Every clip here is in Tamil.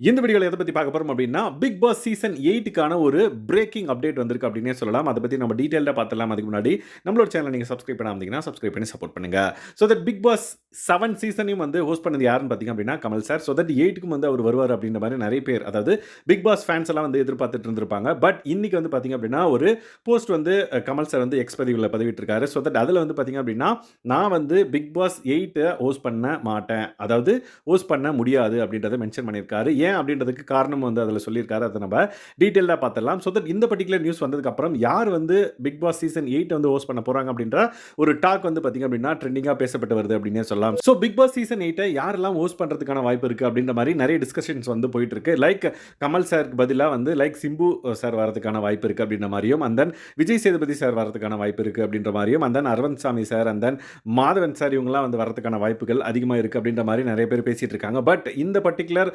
இந்த வீடியோவில் எதை பற்றி பார்க்க போகிறோம் அப்படின்னா, பிக் பாஸ் சீசன் எயிட்டுக்கான ஒரு பிரேக்கிங் அப்டேட் வந்திருக்கு அப்படின்னே சொல்லலாம். அதை பற்றி நம்ம டீட்டெயிலாக பார்த்துலாம் அதுக்கு முன்னாடி நம்மளோட சேனல நீங்கள் சப்ஸ்கிரைப் பண்ணாமதிங்கன்னா சப்ஸ்கிரைப் பண்ணி சப்போர்ட் பண்ணுங்க. So that Bigg Boss seven சீசனையும் வந்து ஹோஸ்ட் பண்ணது யாருன்னு பார்த்தீங்க அப்படின்னா, கமல் சார். ஸோ தட் எயிட்டுக்கும் வந்து அவர் வருவார் அப்படின்ற மாதிரி நிறைய பேர், அதாவது பிக் பாஸ் ஃபேன்ஸ் எல்லாம் வந்து எதிர்பார்த்துட்டு இருந்திருப்பாங்க. பட் இன்றைக்கி வந்து பார்த்தீங்க அப்படின்னா, ஒரு போஸ்ட் வந்து கமல் சார் வந்து எக்ஸ் பதிவுல பதிவிட்டிருக்காரு. ஸோ தட் அதில் வந்து பார்த்தீங்க அப்படின்னா, நான் வந்து பிக் பாஸ் எயிட்டை ஹோஸ்ட் பண்ண மாட்டேன். அதாவது ஹோஸ்ட் பண்ண முடியாது அப்படின்றத மென்ஷன் பண்ணியிருக்காரு. ஏன் அப்படின்றதுக்கு காரணம் வந்து அதில் சொல்லியிருக்காரு. அதை நம்ம டீட்டெயிலாக பார்த்துடலாம். ஸோ தட் இந்த பர்டிகுலர் நியூஸ் வந்ததுக்கப்புறம் யார் வந்து பிக் பாஸ் சீசன் எயிட் வந்து ஹோஸ்ட் பண்ண போகிறாங்க அப்படின்ற ஒரு டாக் வந்து பார்த்தீங்க அப்படின்னா, ட்ரெண்டிங்காக பேசப்பட்டு வருது அப்படின்னே சொல்லலாம். ஸோ பிக் பாஸ் சீசன் எயிட்டை யாரெல்லாம் ஹோஸ்ட் பண்ணுறதுக்கான வாய்ப்பு இருக்குது அப்படின்ற மாதிரி நிறைய டிஸ்கஷன்ஸ் வந்து போயிட்டு இருக்கு. லைக் கமல் சாருக்கு பதிலாக வந்து லைக் சிம்பு சார் வரதுக்கான வாய்ப்பு இருக்குது அப்படின்ற மாதிரியும் and then Vijay Sethupathi sir வரதுக்கான வாய்ப்பு இருக்குது அப்படின்ற மாதிரியும் and then Aravind Swamy sir, and then Madhavan sir இவங்கலாம் வந்து வரதுக்கான வாய்ப்புகள் அதிகமாக இருக்குது அப்படின்ற மாதிரி நிறைய பேர் பேசிகிட்டு இருக்காங்க. பட் இந்த பர்டிகுலர்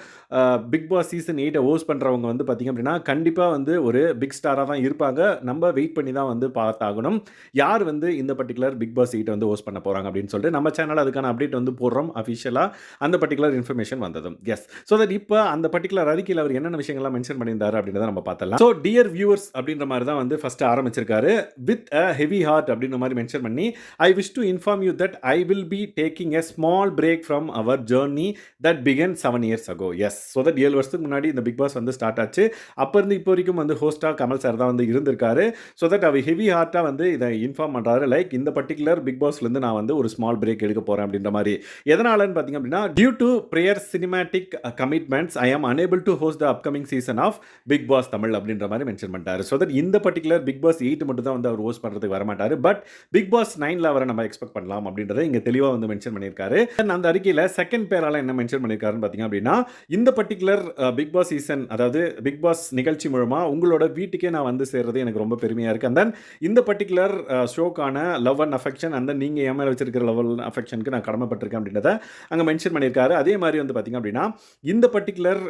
பிக் பாஸ் சீசன் எயிட்டை ஹோஸ்ட் பண்றவங்க வந்து பார்த்தீங்க அப்படின்னா, கண்டிப்பாக வந்து ஒரு பிக் ஸ்டாராக தான் இருப்பாங்க. நம்ம வெயிட் பண்ணி தான் வந்து பார்த்தாகணும். யார் வந்து இந்த பர்ட்டிகுலர் பிக் பாஸ் 8 வந்து ஹோஸ்ட் பண்ண போகிறாங்க அப்படின்னு சொல்லிட்டு நம்ம சேனலில் அதுக்கான அப்டேட் வந்து போடுறோம் அஃபிஷியலாக அந்த பர்டிகுலர் இன்ஃபர்மேஷன் வந்ததும். எஸ். ஸோ தட் இப்போ அந்த பர்டிகுலர் அறிக்கையில் அவர் என்னென்ன விஷயங்கள்லாம் மென்ஷன் பண்ணியிருந்தாரு அப்படின்றத நம்ம பார்த்தலாம் ஸோ டியர் வியூவர்ஸ் அப்படின்ற மாதிரி தான் வந்து ஃபர்ஸ்ட் ஆரம்பிச்சிருக்காரு. வித் அ ஹெவி ஹார்ட் அப்படின்ற மாதிரி மென்ஷன் பண்ணி, I wish to inform you that I will be taking a small break from our journey that began seven years ago. Yes. So that ஏழு வருஷத்துக்கு முன்னாடி இந்த பிக் பாஸ் வந்து ஸ்டார்ட் ஆச்சு. அப்போ இருந்து இப்போ வரைக்கும் வந்து ஹோஸ்ட்டா கமல் சார் தான் வந்து இருந்திருக்காரு. ஸோ தட் அவர் ஹெவி ஹார்ட்டாக வந்து இதை இன்ஃபார்ம் பண்றாரு. லைக் இந்த பர்டிகுலர் பிக் பாஸ்லேருந்து நான் வந்து ஒரு ஸ்மால் பிரேக் எடுக்க போறேன் அப்படின்ற மாதிரி எதனாலன்னு பார்த்தீங்க அப்படின்னா, due to prior cinematic commitments I am unable to host the upcoming season of Bigg Boss Tamil அப்படின்ற மாதிரி மென்ஷன் பண்ணிட்டாரு. ஸோ தட் இந்த பர்டிகுலர் பிக் பாஸ் எயிட் மட்டும் தான் வந்து அவர் ஹோஸ்ட் பண்றதுக்கு வரமாட்டார் பட் பிக் பாஸ் நைனில் அவரை நம்ம எக்ஸ்பெக்ட் பண்ணலாம் அப்படின்றத இங்க தெளிவா வந்து மென்ஷன் பண்ணியிருக்காரு. அந்த அறிக்கையில் செகண்ட் பேரால என்ன மென்ஷன் பண்ணியிருக்காருன்னு பார்த்தீங்க அப்படின்னா, இந்த particular particular Bigg Boss season அதாவது பிக் பாஸ் நிகழ்ச்சி மூலமாக உங்களோட வீட்டுக்கே நான் வந்து சேர்றது எனக்கு ரொம்ப பெருமையாக இருக்குது அண்ட் தென் இந்த பர்ட்டிகுலர் ஷோக்கான லவ் அண்ட் அஃபெக்ஷன் அண்ட் நீங்கள் ஏன் மேலே வச்சிருக்கிற லவ் அண்ட் அஃபெக்ஷனுக்கு நான் கடமைப்பட்டிருக்கேன் அப்படின்றத அங்கே மென்ஷன் பண்ணியிருக்காரு. அதே மாதிரி வந்து பார்த்தீங்க அப்படின்னா, இந்த பர்ட்டிகுலர்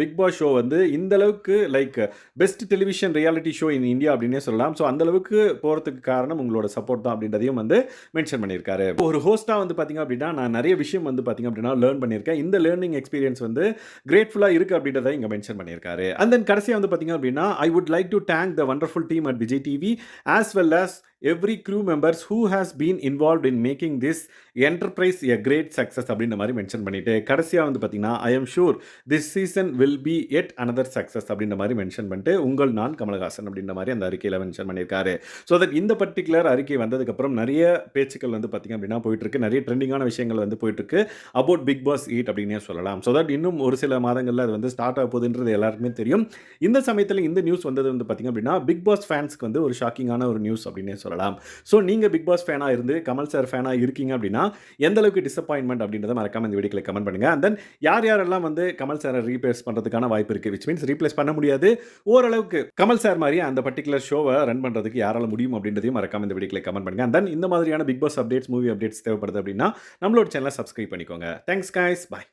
பிக் பாஸ் ஷோ வந்து இந்த அளவுக்கு like best television reality show in India அப்படின்னே சொல்லலாம். ஸோ அந்த அளவுக்கு காரணம் உங்களோட சப்போர்ட் தான் அப்படின்றதையும் வந்து மென்ஷன் பண்ணியிருக்காரு. ஒரு ஹோஸ்ட்டாக வந்து பார்த்தீங்க அப்படின்னா, நான் நிறைய விஷயம் வந்து பார்த்தீங்க அப்படின்னா லேர்ன் பண்ணியிருக்கேன். இந்த லேர்னிங் எக்ஸ்பீரியன்ஸ் வந்து கிரேட் கிரேட்ஃபுல்லா இருக்கு அப்படின்றத இங்கே மென்ஷன் பண்ணியிருக்காரு. அண்ட் தென் கடைசியாக வந்து பார்த்தீங்க அப்படின்னா, I would like to thank the wonderful team at Vijay TV as well as every crew members who has been involve in making this enterprise a great success அப்படின்ற மாதிரி மென்ஷன் பண்ணிட்டு, கடைசியாக வந்து பார்த்தீங்கன்னா, I am sure this season will be yet another success அப்படின்ற மாதிரி மென்ஷன் பண்ணிட்டு, உங்கள் நான் கமலஹாசன் அப்படின்ற மாதிரி அந்த அறிக்கையில் மென்ஷன் பண்ணியிருக்காரு. ஸோ தட் இந்த பர்ட்டிகுலர் அறிக்கை வந்ததுக்கப்புறம் நிறைய பேச்சுக்கள் வந்து பார்த்தீங்க அப்படின்னா போயிட்டு நிறைய ட்ரெண்டிங்கான விஷயங்கள் வந்து போயிட்டு அபவுட் பிக் பாஸ் 8 அப்படின்னே சொல்லலாம். ஸோ தட் இன்னும் ஒரு சில மாதங்களில் அது வந்து ஸ்டார்ட் ஆக போகுதுன்றது எல்லாருக்குமே தெரியும். இந்த சமயத்தில் இந்த நியூஸ் வந்தது வந்து பார்த்தீங்க அப்படின்னா, பிக் பாஸ் ஃபேன்ஸ்க்கு வந்து ஒரு ஷாக்கிங்கான ஒரு நியூஸ் அப்படின்னே சொல்லலாம். ஸோ நீங்க பிக் பாஸ் ஃபேனா இருந்து கமல் சார் ஃபேனா இருக்கீங்க அப்படின்னா, எந்த அளவுக்கு டிசப்பாயின்மெண்ட் அப்படின்றத மறக்காம இந்த வீடியோக்குள்ள கமெண்ட் பண்ணுங்க. அண்ட் தென் யார் யாரெல்லாம் வந்து கமல் சாரை ரீப்ளேஸ் பண்ணுறதுக்கான வாய்ப்பு இருக்கு. விச் மீன்ஸ் ரீப்ளேஸ் பண்ண முடியாது. ஓரளவுக்கு கமல் சார் மாதிரி அந்த பர்ட்டிகுலர் ஷோவை ரன் பண்ணுறதுக்கு யாரால முடியும் அப்படின்றதையும் மறக்காம இந்த வீடியோக்குள்ள கமெண்ட் பண்ணுங்க. அண்ட் தென் இந்த மாதிரியான Bigg Boss updates, movie updates தேவைப்படுது அப்படின்னா, நம்மளோட சேனலை சப்ஸ்கிரைப் பண்ணிக்கோங்க. Thanks guys. பாய்.